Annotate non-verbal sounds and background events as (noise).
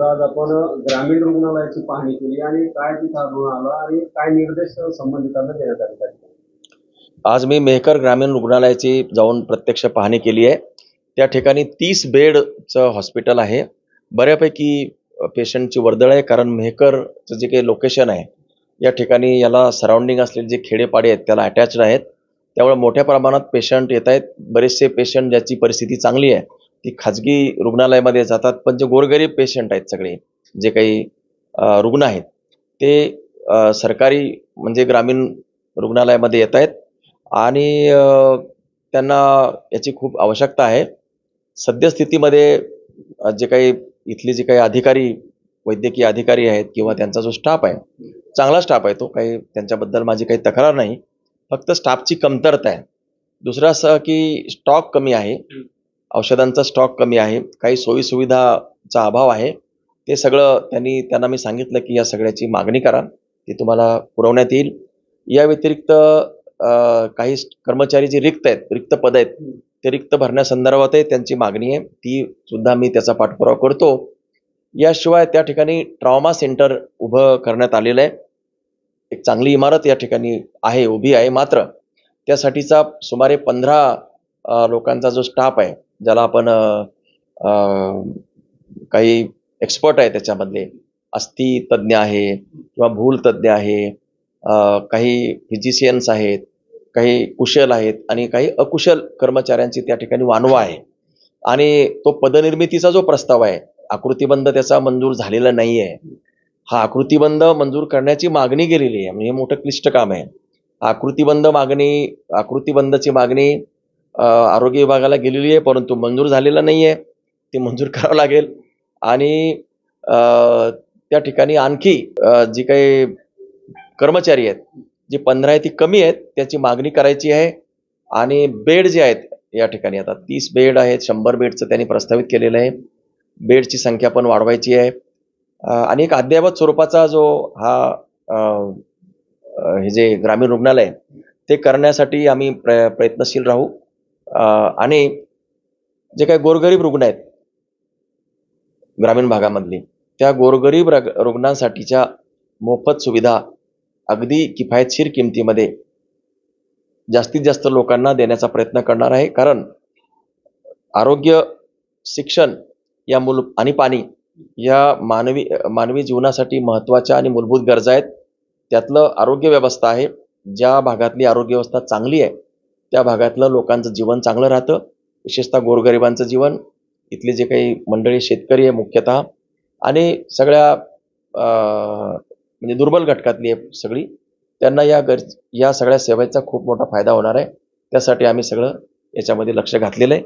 तर आज आपण ग्रामीण रुग्णालयाची पाहणी केली आणि काय तिथं आढळून आलं आणि काय निर्देश संबंधितांना देण्यात आले आज मी मेहकर ग्रामीण रुग्णालयाची जाऊन प्रत्यक्ष पाहणी केली आहे. त्या ठिकाणी तीस बेडचं हॉस्पिटल आहे. बऱ्यापैकी पेशंटची वर्दळ आहे कारण मेहकरचं जे काही लोकेशन आहे या ठिकाणी याला सराउंडिंग असलेले जे खेडेपाडे आहेत त्याला अटॅच्ड आहेत. त्यामुळे मोठ्या प्रमाणात पेशंट येत आहेत. बरेचसे पेशंट ज्याची परिस्थिती चांगली आहे ती खाजगी रुग्णालयामध्ये जातात. पण जे गोरगरीब पेशंट आहेत सगळे जे काही रुग्ण आहेत ते सरकारी म्हणजे ग्रामीण रुग्णालयामध्ये येत आहेत. आणि त्यांना याची खूप आवश्यकता आहे. सद्यस्थितीमध्ये जे काही इथले जे काही अधिकारी वैद्यकीय अधिकारी आहेत किंवा त्यांचा जो स्टाफ आहे चांगला स्टाफ आहे तो काही त्यांच्याबद्दल माझी काही तक्रार नाही. फक्त स्टाफची कमतरता आहे. दुसरं असं की स्टॉक कमी आहे. औषधांचा स्टॉक कमी आहे. काही सोयीसुविधाचा अभाव आहे. ते सगळं त्यांनी त्यांना मी सांगितलं की या सगळ्याची मागणी करा. ती तुम्हाला पुरवण्यात येईल. या व्यतिरिक्त काही कर्मचारी जे रिक्त आहेत रिक्त पद आहेत ते रिक्त भरण्यासंदर्भातही त्यांची मागणी आहे. ती सुद्धा मी त्याचा पाठपुरावा करतो. याशिवाय त्या ठिकाणी ट्रॉमा सेंटर उभं करण्यात आलेलं आहे. एक चांगली इमारत या ठिकाणी आहे उभी आहे मात्र. त्यासाठीचा सुमारे पंधरा लोकांचा जो स्टाफ आहे ज्याला आपण काही एक्सपर्ट आहे त्याच्यामधले अस्थि तज्ज्ञ आहे किंवा भूल तज्ज्ञ आहे काही फिजिशियन्स आहेत काही कुशल आहेत आणि काही अकुशल कर्मचाऱ्यांची त्या ठिकाणी वानवा आहे. आणि तो पदनिर्मितीचा जो प्रस्ताव आहे आकृतीबंध त्याचा मंजूर झालेला नाही आहे हा आकृतीबंध मंजूर करण्याची मागणी केलेली आहे. म्हणजे हे मोठं क्लिष्ट काम आहे. आकृतीबंध मागणी आकृतीबंधची मागणी आरोग्य विभागाला गेलेली आहे परंतु मंजूर झालेला नाही आहे. ते मंजूर (laughs) करावं लागेल. आणि त्या ठिकाणी आणखी जी काही कर्मचारी आहेत जी पंधरा आहे ती कमी आहेत त्याची मागणी करायची आहे. आणि बेड जे आहेत या ठिकाणी आता तीस बेड आहेत शंभर बेडचं त्यांनी प्रस्तावित केलेलं आहे. बेडची संख्या पण वाढवायची आहे. आणि एक अद्ययावत स्वरूपाचा जो हा हे जे ग्रामीण रुग्णालय आहे, ते करण्यासाठी आम्ही प्र प्रयत्नशील राहू. आणि जे काही गोरगरीब रुग्ण आहेत ग्रामीण भागामधली त्या गोरगरीब रग रुग्णांसाठीच्या मोफत सुविधा अगदी किफायतशीर किमतीमध्ये जास्तीत जास्त लोकांना देण्याचा प्रयत्न करणार आहे. कारण आरोग्य शिक्षण या मूल आणि पाणी या मानवी मानवी जीवनासाठी महत्त्वाच्या आणि मूलभूत गरजा आहेत. त्यातलं आरोग्य व्यवस्था आहे. ज्या भागातली आरोग्य व्यवस्था चांगली आहे त्या भागातलं लोकांचं जीवन चांगलं राहतं. विशेषतः गोरगरिबांचं जीवन. इथले जे काही मंडळी शेतकरी आहे मुख्यतः. आणि सगळ्या म्हणजे दुर्बल घटकातली आहे सगळी. त्यांना या गर या सगळ्या सेवेचा खूप मोठा फायदा होणार आहे. त्यासाठी आम्ही सगळं याच्यामध्ये लक्ष घातलेलं आहे.